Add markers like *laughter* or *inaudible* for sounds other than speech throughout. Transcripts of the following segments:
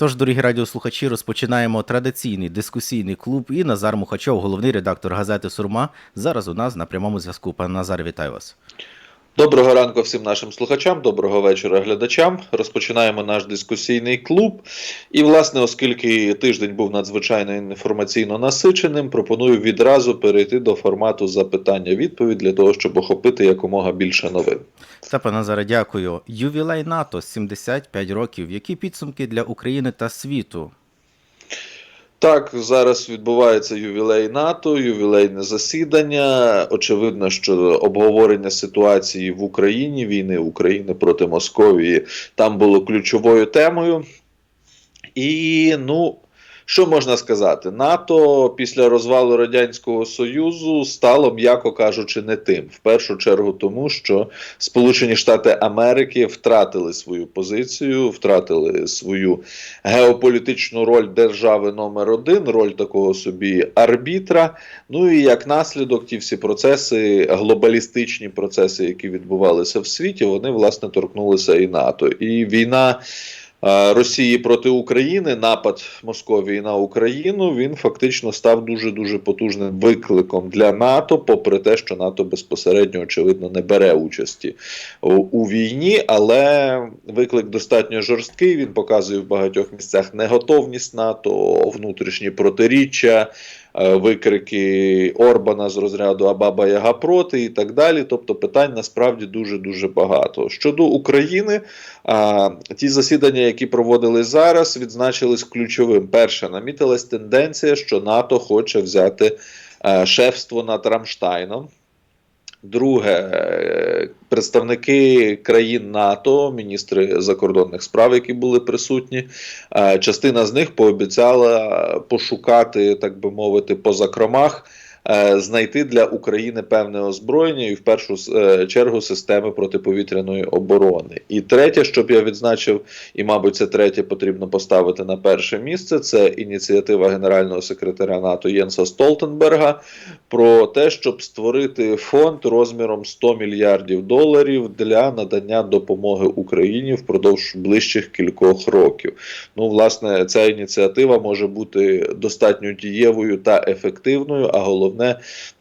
Тож, дорогі радіослухачі, розпочинаємо традиційний дискусійний клуб. І Назар Мухачов, головний редактор газети Сурма, зараз у нас на прямому зв'язку. Пане Назар, вітаю вас. Доброго ранку всім нашим слухачам, доброго вечора глядачам. Розпочинаємо наш дискусійний клуб. І, власне, оскільки тиждень був надзвичайно інформаційно насиченим, пропоную відразу перейти до формату запитання-відповідь для того, щоб охопити якомога більше новин. Та, пане Назаре, дякую. Ювілей НАТО 75 років. Які підсумки для України та світу? Так, зараз відбувається ювілей НАТО, ювілейне засідання. Очевидно, що обговорення ситуації в Україні, війни України проти Московії, там було ключовою темою. І, ну, що можна сказати? НАТО після розвалу Радянського Союзу стало, м'яко кажучи, не тим. В першу чергу, тому що Сполучені Штати Америки втратили свою позицію, втратили свою геополітичну роль держави номер один, роль такого собі арбітра. Ну і як наслідок, ті всі процеси, глобалістичні процеси, які відбувалися в світі, вони власне торкнулися і НАТО. І війна. Росії проти України, напад Московії на Україну, він фактично став дуже дуже потужним викликом для НАТО, попри те, що НАТО безпосередньо очевидно не бере участі у війні, але виклик достатньо жорсткий. Він показує в багатьох місцях неготовність НАТО, внутрішні протиріччя. Викрики Орбана з розряду Абаба Яга проти і так далі. Тобто питань насправді дуже дуже багато. Щодо України, ті засідання, які проводили зараз, відзначились ключовим. Перше, намітилась тенденція, що НАТО хоче взяти шефство над Рамштайном. Друге, представники країн НАТО, міністри закордонних справ, які були присутні, частина з них пообіцяла пошукати, так би мовити, по закромах. Знайти для України певне озброєння і в першу чергу системи протиповітряної оборони. І третє, щоб я відзначив, і, мабуть, це третє потрібно поставити на перше місце. Це ініціатива генерального секретаря НАТО Єнса Столтенберга про те, щоб створити фонд розміром 100 мільярдів доларів для надання допомоги Україні впродовж ближчих кількох років. Ну, власне, ця ініціатива може бути достатньо дієвою та ефективною, а головне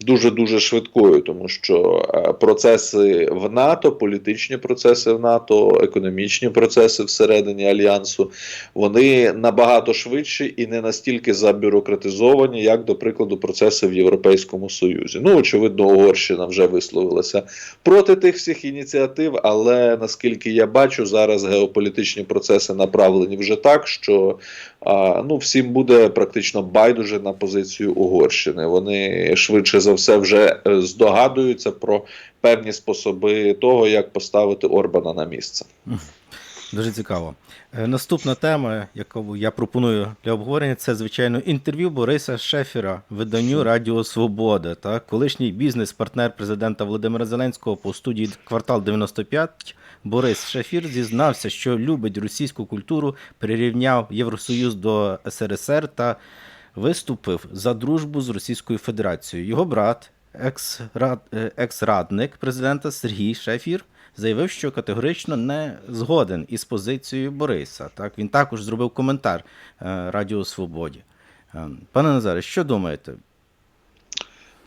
дуже дуже швидкою, тому що процеси в НАТО, політичні процеси в НАТО, економічні процеси всередині альянсу, вони набагато швидші і не настільки забюрократизовані, як, до прикладу, процеси в Європейському Союзі. Ну, очевидно, Угорщина вже висловилася проти тих всіх ініціатив, але наскільки я бачу, зараз геополітичні процеси направлені вже так, що ну, всім буде практично байдуже на позицію Угорщини. Вони швидше за все вже е, здогадуються про певні способи того, як поставити Орбана на місце. Дуже цікаво. Е, наступна тема, яку я пропоную для обговорення, це звичайно інтерв'ю Бориса Шефіра, виданню Радіо Свобода. Так, колишній бізнес-партнер президента Володимира Зеленського по студії Квартал 95 Борис Шефір зізнався, що любить російську культуру, прирівняв Євросоюз до СРСР та виступив за дружбу з Російською Федерацією. Його брат, екс-радник президента Сергій Шефір, заявив, що категорично не згоден із позицією Бориса. Так він також зробив коментар Радіо Свободі. Пане Назаре, що думаєте?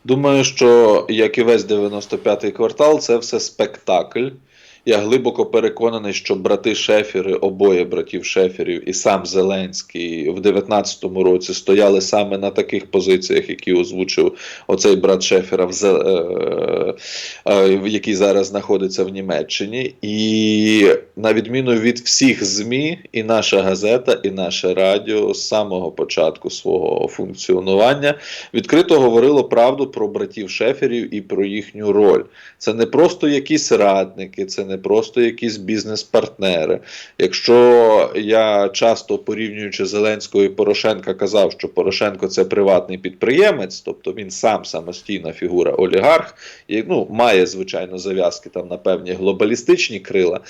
Думаю, що як і весь 95-й квартал, це все спектакль. Я глибоко переконаний, що брати Шефіри, обоє братів Шефірів і сам Зеленський в 19-му році стояли саме на таких позиціях, які озвучив оцей брат Шефіра, в, е, е, який зараз знаходиться в Німеччині. І на відміну від всіх ЗМІ, і наша газета, і наше радіо з самого початку свого функціонування відкрито говорило правду про братів Шефірів і про їхню роль. Це не просто якісь радники, це не просто якісь бізнес-партнери. Якщо я часто порівнюючи Зеленського і Порошенка казав, що Порошенко це приватний підприємець, тобто він сам самостійна фігура олігарх, і ну, має звичайно зав'язки там на певні глобалістичні крила.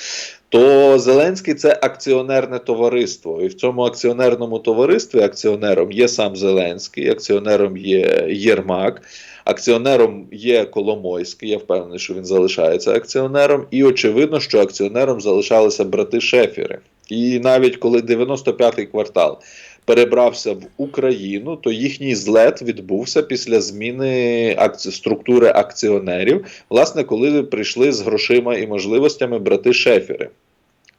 То Зеленський це акціонерне товариство, і в цьому акціонерному товаристві акціонером є сам Зеленський, акціонером є Єрмак. Акціонером є Коломойський, я впевнений, що він залишається акціонером, і очевидно, що акціонером залишалися брати Шефіри. І навіть коли 95-й квартал перебрався в Україну, то їхній злет відбувся після зміни акці... структури акціонерів, власне, коли прийшли з грошима і можливостями брати Шефери.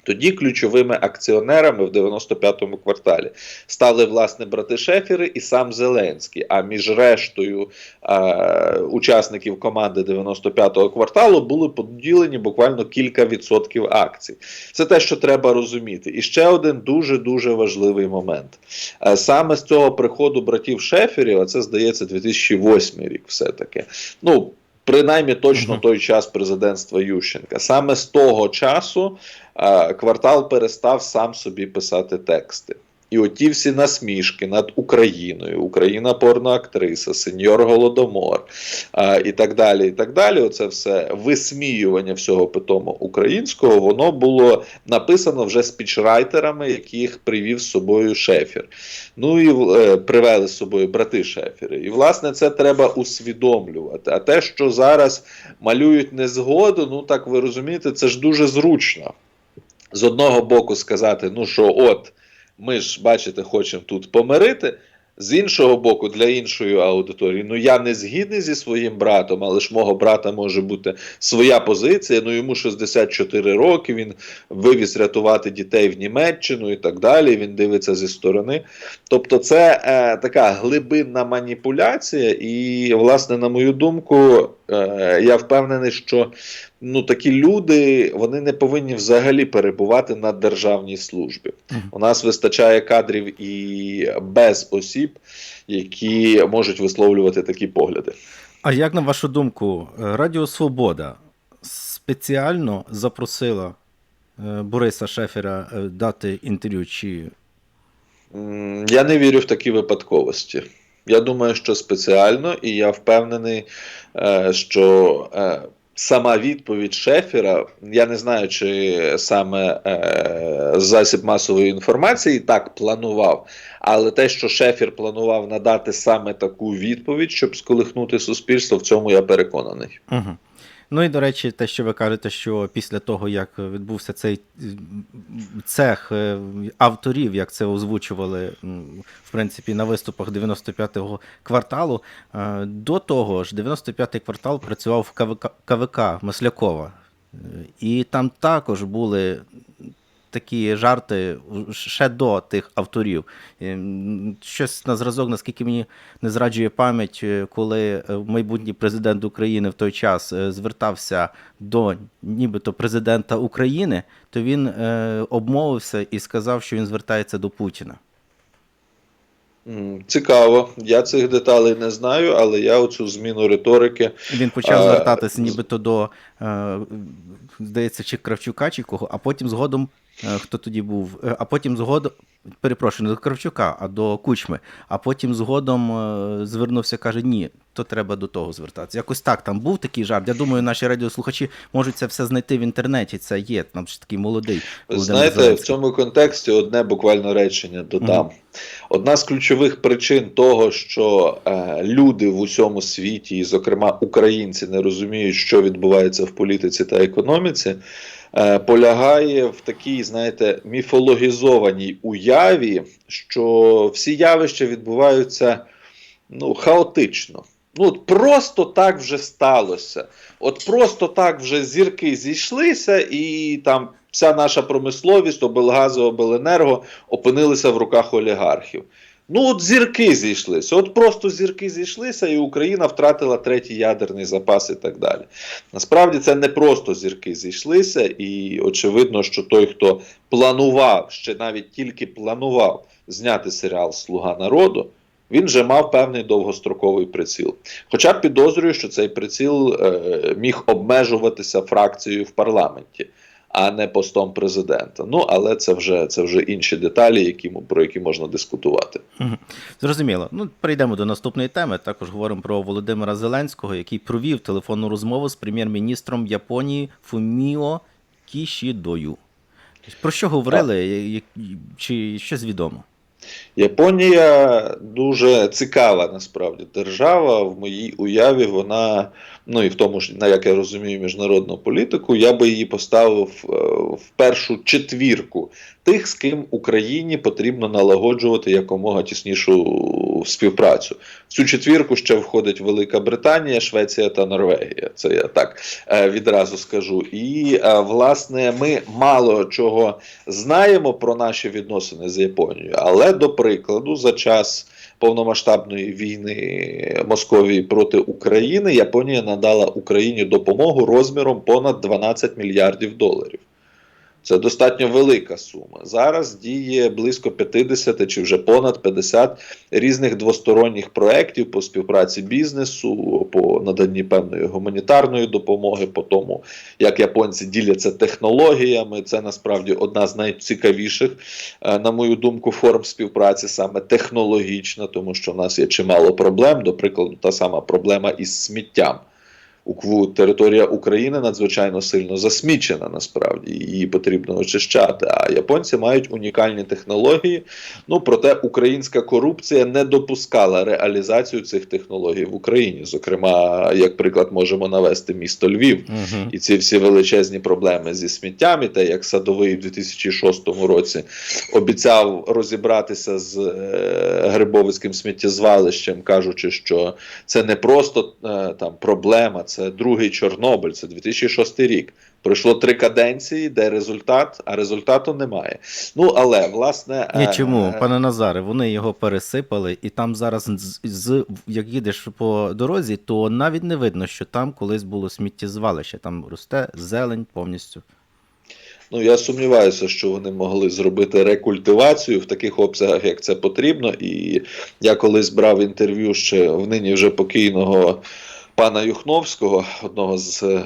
Тоді ключовими акціонерами в 95-му кварталі стали власне брати Шефери і сам Зеленський. А між рештою е, учасників команди 95-го кварталу були поділені буквально кілька відсотків акцій. Це те, що треба розуміти. І ще один дуже дуже важливий момент. Е, саме з цього приходу братів Шеферів, а це здається 2008 рік, все таки. Ну. Принаймні точно той час президентства Ющенка. Саме з того часу е, квартал перестав сам собі писати тексти. І оті всі насмішки над Україною, Україна порноактриса, сеньор Голодомор е, і так далі. І так далі. Оце все висміювання всього питому українського, воно було написано вже спічрайтерами, яких привів з собою Шефір. Ну і е, привели з собою брати Шефіри. І власне це треба усвідомлювати. А те, що зараз малюють незгоду, ну так ви розумієте, це ж дуже зручно. З одного боку сказати, ну що, от, ми ж, бачите, хочемо тут помирити. З іншого боку, для іншої аудиторії, ну я не згідний зі своїм братом, але ж мого брата може бути своя позиція. Ну йому 64 роки, він вивіз рятувати дітей в Німеччину і так далі. Він дивиться зі сторони. Тобто, це е, така глибинна маніпуляція, і, власне, на мою думку, я впевнений, що ну такі люди вони не повинні взагалі перебувати на державній службі. У нас вистачає кадрів і без осіб, які можуть висловлювати такі погляди. А як на вашу думку, е, Радіо Свобода спеціально запросила е, Бориса Шефера е, дати інтерв'ю чи Я не вірю в такі випадковості. Я думаю, що спеціально, і я впевнений, е, що е, сама відповідь Шефера, я не знаю, чи саме е, засіб масової інформації так планував, але те, що Шефір планував надати саме таку відповідь, щоб сколихнути суспільство, в цьому я переконаний. Угу. Ну і до речі, те, що ви кажете, що після того, як відбувся цей цех е, авторів, як це озвучували в принципі на виступах 95-го кварталу, е, до того ж, 95-й квартал працював в КВК, КВК Маслякова. Е, І там також були такі жарти ще до тих авторів. Ем, Щось на зразок, наскільки мені не зраджує пам'ять, е, коли е, майбутній президент України в той час е, звертався до нібито президента України, то він е, обмовився і сказав, що він звертається до Путіна. Цікаво. Я цих деталей не знаю, але я оцю зміну риторики. Він почав звертатися нібито до, е, здається, чи Кравчука, чи кого, а потім згодом, е, хто тоді був, е, а потім згодом, перепрошую, не до Кравчука, а до Кучми, а потім згодом е, звернувся, каже, ні, то треба до того звертатися. Якось так там був такий жарт. Я думаю, наші радіослухачі можуть це все знайти в інтернеті. Це є, там ж такий молодий. Знаєте, в цьому контексті одне буквально речення додам. Мгм. Одна з ключових причин того, що е, люди в усьому світі, і, зокрема, українці, не розуміють, що відбувається в політиці та економіці, е, полягає в такій, знаєте, міфологізованій уяві, що всі явища відбуваються ну, хаотично. Ну, от просто так вже сталося. От просто так вже зірки зійшлися, і там вся наша промисловість, облгази, обленерго опинилися в руках олігархів. Ну, от зірки зійшлися. От просто зірки зійшлися, і Україна втратила третій ядерний запас і так далі. Насправді це не просто зірки зійшлися, і очевидно, що той, хто планував, ще навіть тільки планував зняти серіал Слуга народу. Він вже мав певний довгостроковий приціл. Хоча підозрюю, що цей приціл е, міг обмежуватися фракцією в парламенті, а не постом президента. Ну, але це вже, це вже інші деталі, які, про які можна дискутувати. Зрозуміло. Ну, перейдемо до наступної теми. Також говоримо про Володимира Зеленського, який провів телефонну розмову з прем'єр-міністром Японії Фуміо Кішідою. Про що говорили? Чи щось відомо? Японія дуже цікава насправді держава. В моїй уяві вона, ну і в тому ж, як я розумію, міжнародну політику, я би її поставив е, в першу четвірку тих, з ким Україні потрібно налагоджувати якомога тіснішу співпрацю. В цю четвірку ще входить Велика Британія, Швеція та Норвегія. Це я так е, відразу скажу. І е, власне ми мало чого знаємо про наші відносини з Японією, але до прикладу, за час повномасштабної війни Московії проти України Японія надала Україні допомогу розміром понад 12 мільярдів доларів. Це достатньо велика сума. Зараз діє близько 50 чи вже понад 50 різних двосторонніх проєктів по співпраці бізнесу, по наданні певної гуманітарної допомоги, по тому, як японці діляться технологіями. Це насправді одна з найцікавіших, е, на мою думку, форм співпраці, саме технологічна, тому що в нас є чимало проблем. До прикладу, та сама проблема із сміттям. Територія України надзвичайно сильно засмічена, насправді її потрібно очищати. А японці мають унікальні технології. Ну проте українська корупція не допускала реалізацію цих технологій в Україні. Зокрема, як приклад, можемо навести місто Львів Угу. і ці всі величезні проблеми зі сміттям, і те, як садовий в 2006 році обіцяв розібратися з е, Грибовицьким сміттєзвалищем, кажучи, що це не просто е, там проблема, це другий Чорнобиль, це 2006 рік. Пройшло три каденції, де результат, а результату немає. Ну але власне Ні, е, чому, е, пане Назаре, вони його пересипали, і там зараз, з, з, як їдеш по дорозі, то навіть не видно, що там колись було сміттєзвалище. Там росте зелень повністю. Ну я сумніваюся, що вони могли зробити рекультивацію в таких обсягах, як це потрібно. І я колись брав інтерв'ю ще в нині вже покійного пана Юхновського, одного з е,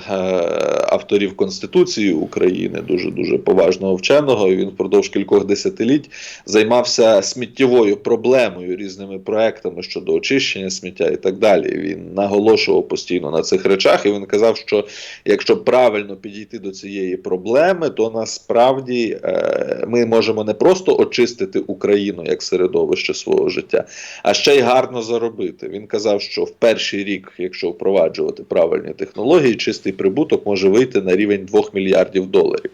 авторів Конституції України, дуже дуже поважного вченого. Він впродовж кількох десятиліть займався сміттєвою проблемою, різними проектами щодо очищення сміття і так далі. Він наголошував постійно на цих речах, і він казав, що якщо правильно підійти до цієї проблеми, то насправді е, ми можемо не просто очистити Україну як середовище свого життя, а ще й гарно заробити. Він казав, що в перший рік, якщо впроваджувати правильні технології, чистий прибуток може вийти на рівень 2 мільярдів доларів.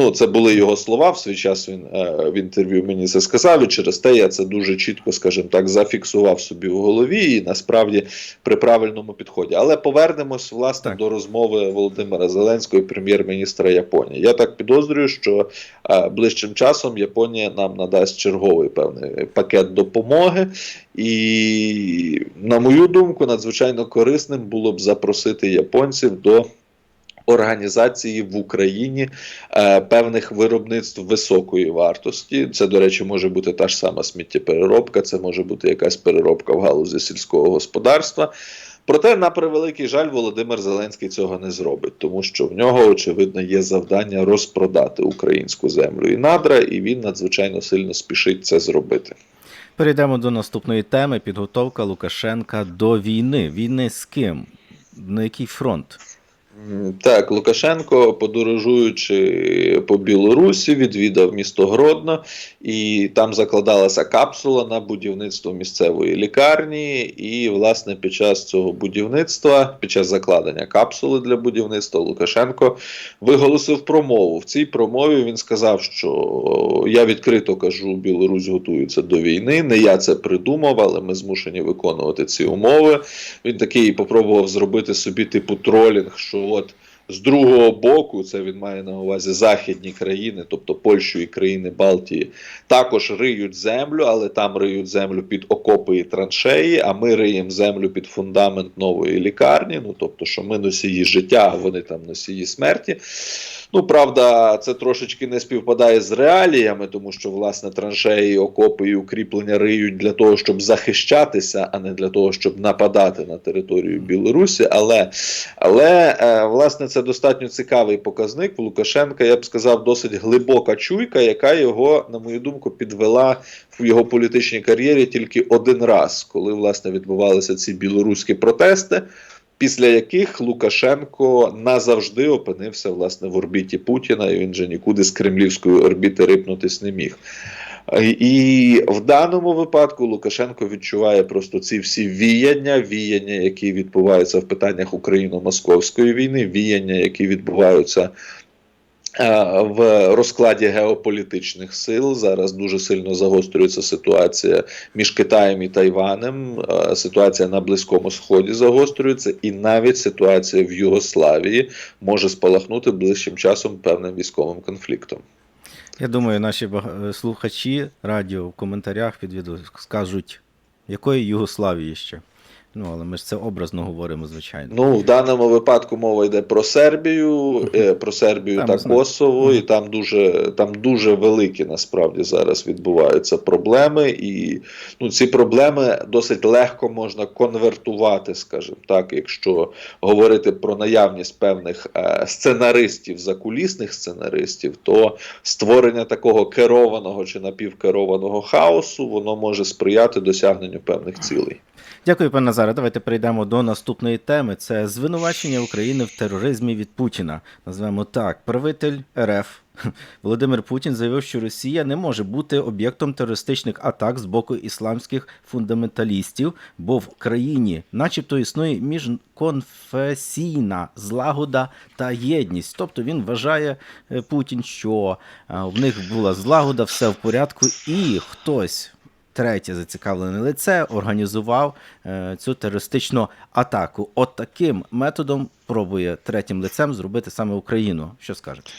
Ну, це були його слова. В свій час він е, в інтерв'ю мені це сказав, і через те я це дуже чітко, скажімо так, зафіксував собі в голові і насправді при правильному підході. Але повернемось власне Так. до розмови Володимира Зеленського, прем'єр-міністра Японії. Я так підозрюю, що е, ближчим часом Японія нам надасть черговий певний пакет допомоги. І, на мою думку, надзвичайно корисним було б запросити японців до організації в Україні е, певних виробництв високої вартості. Це, до речі, може бути та ж сама сміттєпереробка, це може бути якась переробка в галузі сільського господарства. Проте, на превеликий жаль, Володимир Зеленський цього не зробить, тому що в нього, очевидно, є завдання розпродати українську землю і надра, і він надзвичайно сильно спішить це зробити. Перейдемо до наступної теми: підготовка Лукашенка до війни. Війни з ким? На який фронт? Так, Лукашенко, подорожуючи по Білорусі, відвідав місто Гродно, і там закладалася капсула на будівництво місцевої лікарні. І, власне, під час цього будівництва, під час закладення капсули для будівництва, Лукашенко виголосив промову. В цій промові він сказав, що я відкрито кажу, Білорусь готується до війни. Не я це придумав, але ми змушені виконувати ці умови. Він такий попробував зробити собі типу тролінг, що от. З другого боку, це він має на увазі західні країни, тобто Польщу і країни Балтії, також риють землю, але там риють землю під окопи і траншеї. А ми риємо землю під фундамент нової лікарні. Ну тобто, що ми носії життя, а вони там носії смерті. Ну, правда, це трошечки не співпадає з реаліями, тому що власне траншеї, окопи і укріплення риють для того, щоб захищатися, а не для того, щоб нападати на територію Білорусі. Але, але е, власне це достатньо цікавий показник. В Лукашенка, я б сказав, досить глибока чуйка, яка його, на мою думку, підвела в його політичній кар'єрі тільки один раз, коли власне відбувалися ці білоруські протести після яких Лукашенко назавжди опинився власне в орбіті Путіна, і він же нікуди з кремлівської орбіти рипнутись не міг. І в даному випадку Лукашенко відчуває просто ці всі віяння, віяння, які відбуваються в питаннях україно-московської війни, віяння, які відбуваються в розкладі геополітичних сил. Зараз дуже сильно загострюється ситуація між Китаєм і Тайванем. е, Ситуація на Близькому Сході загострюється, і навіть ситуація в Югославії може спалахнути ближчим часом певним військовим конфліктом. Я думаю, наші е, слухачі радіо в коментарях під відео скажуть, якої Югославії ще. Ну, але ми ж це образно говоримо, звичайно. Ну, в даному випадку мова йде про Сербію, е, про Сербію Там, та знаю. Косово, і там дуже, там дуже великі насправді зараз відбуваються проблеми, і ну, ці проблеми досить легко можна конвертувати, скажімо так, якщо говорити про наявність певних е, сценаристів, закулісних сценаристів, то створення такого керованого чи напівкерованого хаосу воно може сприяти досягненню певних цілей. Дякую, пане Назаре. Давайте перейдемо до наступної теми. Це звинувачення України в тероризмі від Путіна. Назвемо так: правитель РФ *laughs* Володимир Путін заявив, що Росія не може бути об'єктом терористичних атак з боку ісламських фундаменталістів, бо в країні, начебто, існує міжконфесійна злагода та єдність. Тобто він вважає е, Путін, що е, в них була злагода, все в порядку, і хтось третє зацікавлене лице організував е, цю терористичну атаку. От таким методом пробує третім лицем зробити саме Україну. Що скажете?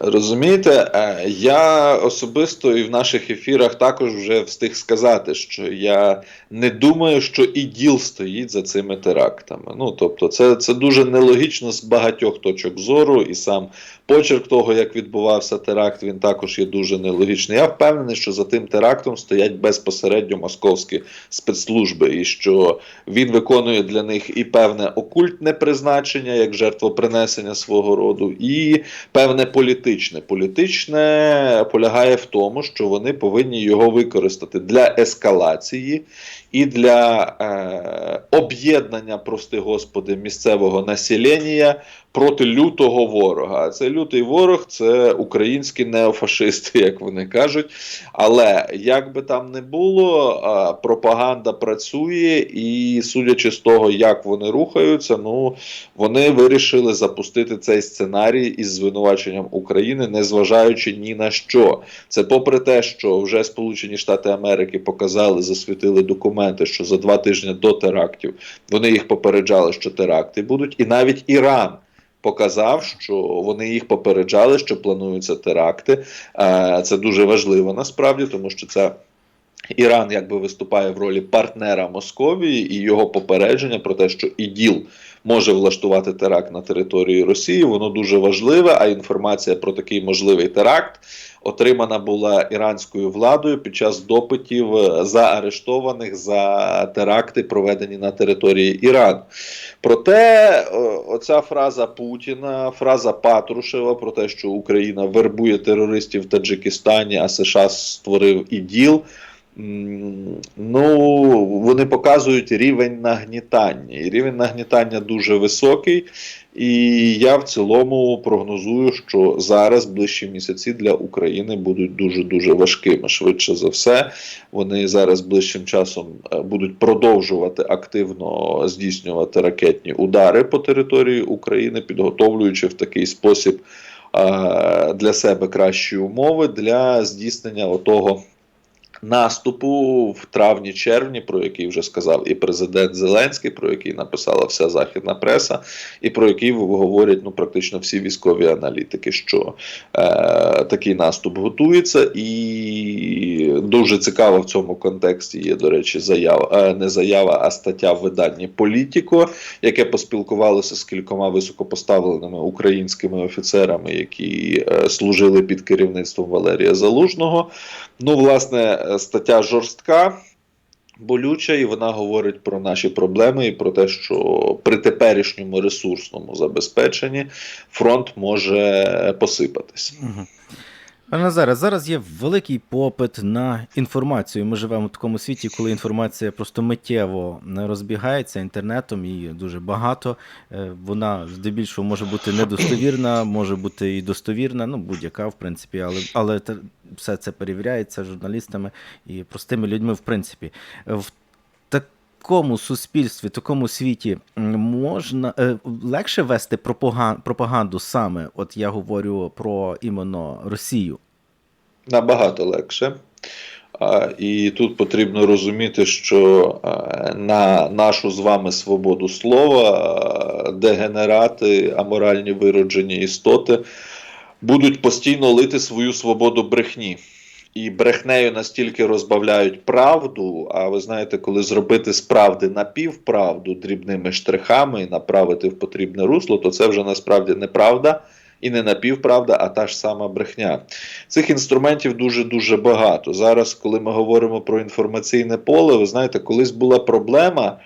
Розумієте, е, я особисто і в наших ефірах також вже встиг сказати, що я не думаю, що іділ стоїть за цими терактами. Ну тобто, це, це дуже нелогічно з багатьох точок зору, і сам почерк того, як відбувався теракт, він також є дуже нелогічний. Я впевнений, що за тим терактом стоять безпосередньо московські спецслужби, і що він виконує для них і певне окультне призначення, як жертвопринесення свого роду, і певне політичне. Політичне полягає в тому, що вони повинні його використати для ескалації і для е, об'єднання, прости господи, місцевого населення проти лютого ворога. А цей лютий ворог це українські неофашисти, як вони кажуть. Але як би там не було, е, пропаганда працює, і судячи з того, як вони рухаються, ну вони вирішили запустити цей сценарій із звинуваченням України, незважаючи ні на що. Це попри те, що вже Сполучені Штати Америки показали, засвітили документи, що за два тижні до терактів вони їх попереджали, що теракти будуть, і навіть Іран. Показав, що вони їх попереджали, що плануються теракти. Е, Це дуже важливо насправді, тому що це Іран якби виступає в ролі партнера Московії і його попередження про те, що іділ може влаштувати теракт на території Росії. Воно дуже важливе. А інформація про такий можливий теракт отримана була іранською владою під час допитів е, заарештованих за теракти, проведені на території Ірану. Проте, е, оця фраза Путіна, фраза Патрушева про те, що Україна вербує терористів в Таджикистані, а США створив іділ. Ну, вони показують рівень нагнітання. І рівень нагнітання дуже високий. І я в цілому прогнозую, що зараз ближчі місяці для України будуть дуже дуже важкими. Швидше за все, вони зараз ближчим часом е, будуть продовжувати активно здійснювати ракетні удари по території України, підготовлюючи в такий спосіб е, для себе кращі умови для здійснення отого наступу в травні-червні, про який вже сказав і президент Зеленський, про який написала вся західна преса, і про який говорять ну практично всі військові аналітики, що е, такий наступ готується, і дуже цікаво в цьому контексті є, до речі, заява е, не заява, а стаття в виданні Політіко, яке поспілкувалося з кількома високопоставленими українськими офіцерами, які е, служили під керівництвом Валерія Залужного. Ну, власне, стаття жорстка, болюча, і вона говорить про наші проблеми і про те, що при теперішньому ресурсному забезпеченні фронт може посипатись. Угу. Пане Назаре, зараз є великий попит на інформацію. Ми живемо в такому світі, коли інформація просто миттєво розбігається інтернетом і дуже багато. Е, Вона здебільшого може бути недостовірна, може бути і достовірна, ну будь-яка, в принципі, але, але все це перевіряється журналістами і простими людьми, в принципі. Е, В такому суспільстві, такому світі можна е, легше вести пропаган- пропаганду саме. От я говорю про іменно Росію. Набагато легше. А, І тут потрібно розуміти, що е, на нашу з вами свободу слова е, дегенерати, аморальні вироджені істоти будуть постійно лити свою свободу брехні. І брехнею настільки розбавляють правду. А ви знаєте, коли зробити з правди напівправду дрібними штрихами і направити в потрібне русло, то це вже насправді неправда і не напівправда, а та ж сама брехня. Цих інструментів дуже дуже багато. Зараз, коли ми говоримо про інформаційне поле, ви знаєте, колись була проблема.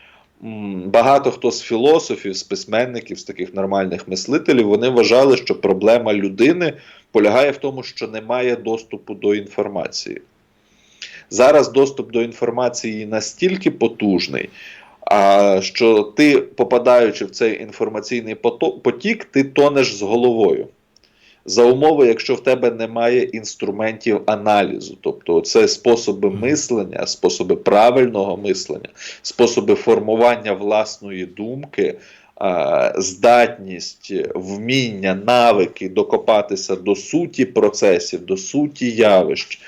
Багато хто з філософів, з письменників, з таких нормальних мислителів, вони вважали, що проблема людини полягає в тому, що немає доступу до інформації. Зараз доступ до інформації настільки потужний, що ти, попадаючи в цей інформаційний потік, ти тонеш з головою. За умови, якщо в тебе немає інструментів аналізу, тобто це способи мислення, способи правильного мислення, способи формування власної думки, здатність, вміння, навики докопатися до суті процесів, до суті явищ.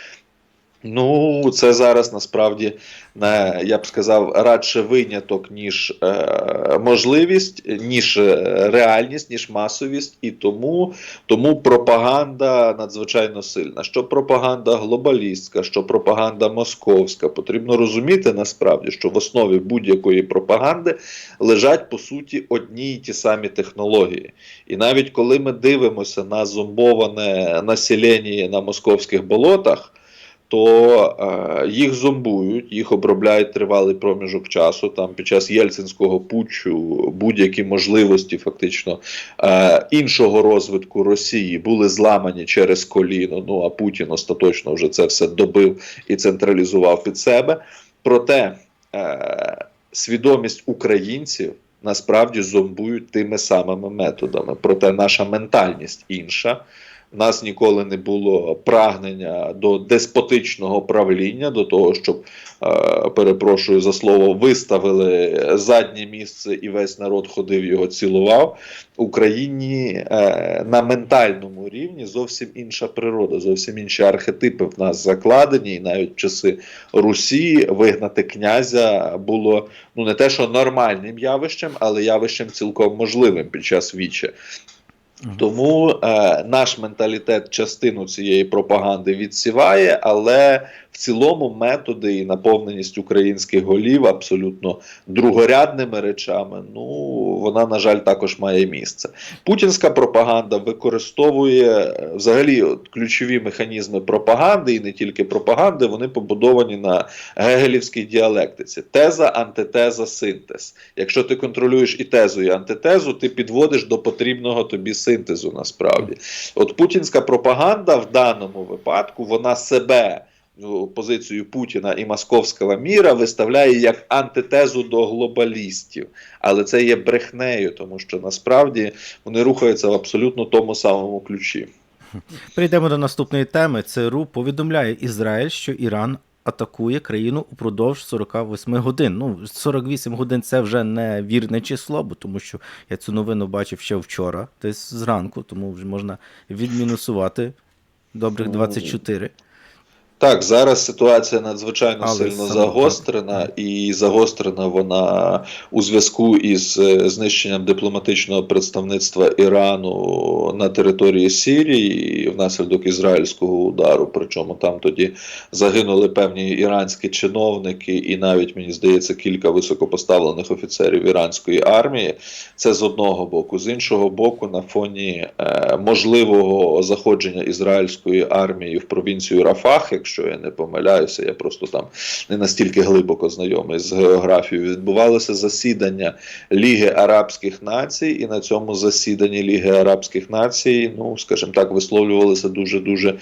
Ну, це зараз насправді не, я б сказав, радше виняток, ніж е, можливість, ніж е, реальність, ніж масовість, і тому, тому пропаганда надзвичайно сильна. Що пропаганда глобалістська, що пропаганда московська. Потрібно розуміти насправді, що в основі будь-якої пропаганди лежать по суті одні й ті самі технології. І навіть коли ми дивимося на зомбоване населення на московських болотах то е, їх зомбують, їх обробляють тривалий проміжок часу. Там під час Єльцинського путчу будь-які можливості фактично е, іншого розвитку Росії були зламані через коліно. Ну а Путін остаточно вже це все добив і централізував під себе. Проте е, свідомість українців. Насправді зомбують тими самими методами, проте наша ментальність інша. У нас ніколи не було прагнення до деспотичного правління, до того, щоб, е, перепрошую за слово, виставили заднє місце і весь народ ходив його цілував. Україні е, на ментальному рівні зовсім інша природа, зовсім інші архетипи в нас закладені, і навіть в часи Русі вигнати князя було ну не те, що нормальним явищем, але явищем цілком можливим під час віче. Тому е, наш менталітет частину цієї пропаганди відсіває, але цілому методи і наповненість українських голів абсолютно другорядними речами. Ну вона, на жаль, також має місце. Путінська пропаганда використовує е, взагалі от, ключові механізми пропаганди, і не тільки пропаганди, вони побудовані на гегелівській діалектиці: теза, антитеза, синтез. Якщо ти контролюєш і тезу, і антитезу, ти підводиш до потрібного тобі синтезу. Насправді, от путінська пропаганда в даному випадку вона себе. Ну, Позицію Путіна і московського міра виставляє як антитезу до глобалістів, але це є брехнею, тому що насправді вони рухаються в абсолютно тому самому ключі. Перейдемо до наступної теми. ЦРУ повідомляє Ізраїль, що Іран атакує країну упродовж 48 годин. Ну, 48 годин це вже не вірне число, бо тому що я цю новину бачив ще вчора, десь зранку, тому вже можна відмінусувати добрих 24. Так, зараз ситуація надзвичайно Але сильно саме загострена, так. і загострена вона у зв'язку із е, знищенням дипломатичного представництва Ірану на території Сирії внаслідок ізраїльського удару. Причому там тоді загинули певні іранські чиновники, і навіть мені здається кілька високопоставлених офіцерів іранської армії. Це з одного боку, з іншого боку, на фоні е, можливого заходження ізраїльської армії в провінцію Рафах, якщо я не помиляюся, я просто там не настільки глибоко знайомий з географією. Відбувалося засідання Ліги Арабських Націй, і на цьому засіданні Ліги Арабських Націй, ну скажімо так, висловлювалися дуже дуже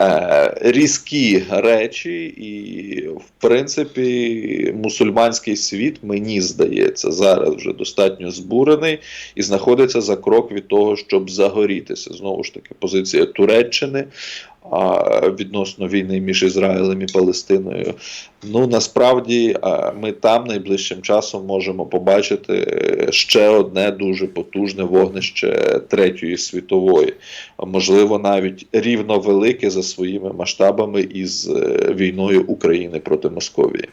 е, різкі речі, і в принципі мусульманський світ, мені здається, зараз вже достатньо збурений і знаходиться за крок від того, щоб загорітися. Знову ж таки, позиція Туреччини відносно війни між Ізраїлем і Палестиною. Ну насправді ми там найближчим часом можемо побачити е, ще одне дуже потужне вогнище Третьої світової, можливо, навіть рівно велике за своїми масштабами із е, війною України проти Московії.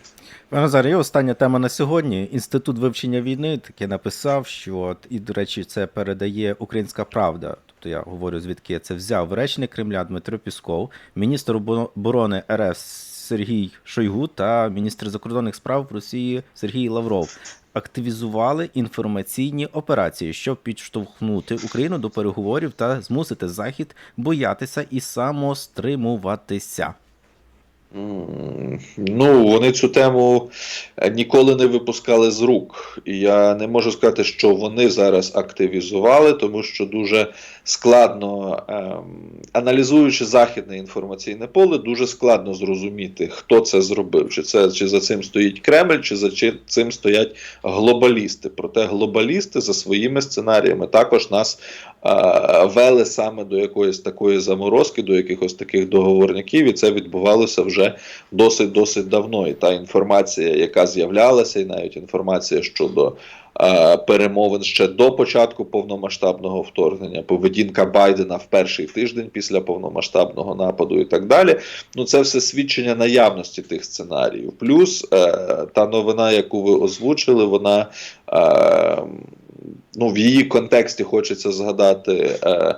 Назар, є остання тема на сьогодні. Інститут вивчення війни таки написав, що і, до речі, це передає Українська Правда. Тобто я говорю, звідки я це взяв. Речник Кремля Дмитро Пісков, міністр оборони РФ Сергій Шойгу та міністр закордонних справ Росії Сергій Лавров активізували інформаційні операції, щоб підштовхнути Україну до переговорів та змусити Захід боятися і самостримуватися. Ну, вони цю тему е, ніколи не випускали з рук. Я не можу сказати, що вони зараз активізували, тому що дуже складно, ем, аналізуючи західне інформаційне поле, дуже складно зрозуміти, хто це зробив. Чи це чи за цим стоїть Кремль, чи за цим стоять глобалісти. Проте глобалісти за своїми сценаріями також нас вели саме до якоїсь такої заморозки, до якихось таких договорників, і це відбувалося вже досить досить давно. І та інформація, яка з'являлася, і навіть інформація щодо е, перемовин ще до початку повномасштабного вторгнення, поведінка Байдена в перший тиждень після повномасштабного нападу і так далі. Ну це все свідчення наявності тих сценаріїв. Плюс е, та новина, яку ви озвучили, вона. Ну, в її контексті хочеться згадати е,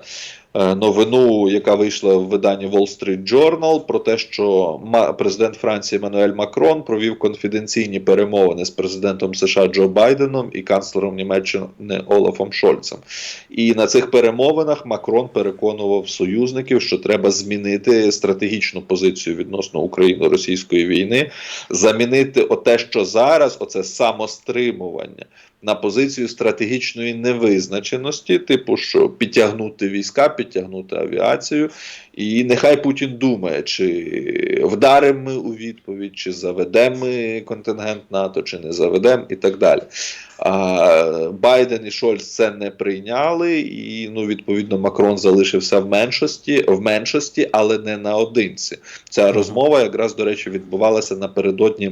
е, новину, яка вийшла в виданні Wall Street Journal, про те, що президент Франції Еммануель Макрон провів конфіденційні перемовини з президентом США Джо Байденом і канцлером Німеччини Олафом Шольцем. І на цих перемовинах Макрон переконував союзників, що треба змінити стратегічну позицію відносно україно-російської війни, замінити оте, що зараз, оце самостримування на позицію стратегічної невизначеності, типу, що підтягнути війська, підтягнути авіацію, і нехай Путін думає, чи вдаримо ми у відповідь, чи заведемо ми контингент НАТО, чи не заведемо, і так далі. А, Байден і Шольц це не прийняли, і ну відповідно Макрон залишився в меншості, в меншості, але не наодинці. Ця розмова якраз до речі відбувалася напередодні.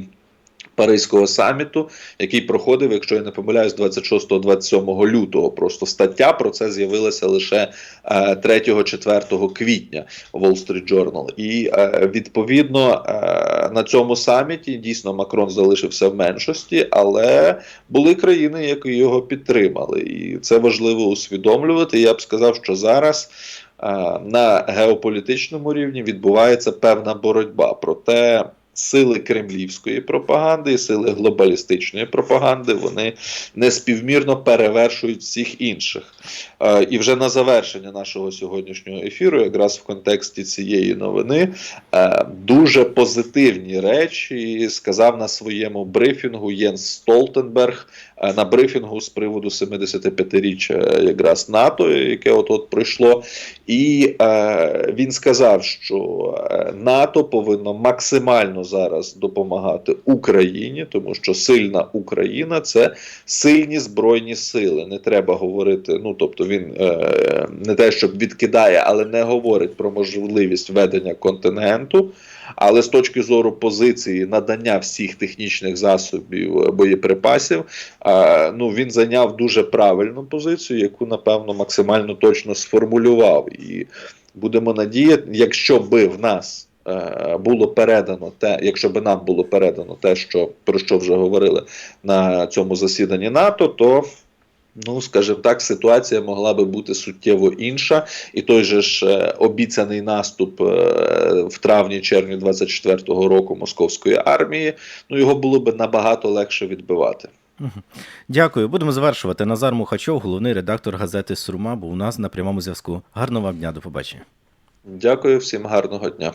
Паризького саміту, який проходив, якщо я не помиляюсь, 26-27 лютого. Просто стаття про це з'явилася лише е, 3-4 квітня в Wall Street Journal. І е, відповідно е, на цьому саміті дійсно Макрон залишився в меншості, але були країни, які його підтримали. І це важливо усвідомлювати. Я б сказав, що зараз. е, На геополітичному рівні відбувається певна боротьба. Проте сили кремлівської пропаганди і сили глобалістичної пропаганди вони неспівмірно перевершують всіх інших. Е, І вже на завершення нашого сьогоднішнього ефіру, якраз в контексті цієї новини, е, дуже позитивні речі сказав на своєму брифінгу Єнс Столтенберг е, на брифінгу з приводу 75-річчя якраз НАТО, яке от от пройшло. І він сказав, що НАТО повинно максимально зараз допомагати Україні, тому що сильна Україна це сильні збройні сили. Не треба говорити. Ну тобто він е, не те, щоб відкидає, але не говорить про можливість ведення контингенту. Але з точки зору позиції надання всіх технічних засобів е, боєприпасів, е, ну він зайняв дуже правильну позицію, яку напевно максимально точно сформулював. І будемо надіяти, якщо би в нас було передано те, якщо би нам було передано те, що про що вже говорили на цьому засіданні НАТО, то Ну, скажімо так, ситуація могла би бути суттєво інша, і той же ж е, обіцяний наступ е, в травні-червні 24-го року московської армії, ну його було би набагато легше відбивати. Дякую. Будемо завершувати. Назар Мухачов, головний редактор газети Сурма, був у нас на прямому зв'язку. Гарного вам дня, до побачення. Дякую всім гарного дня.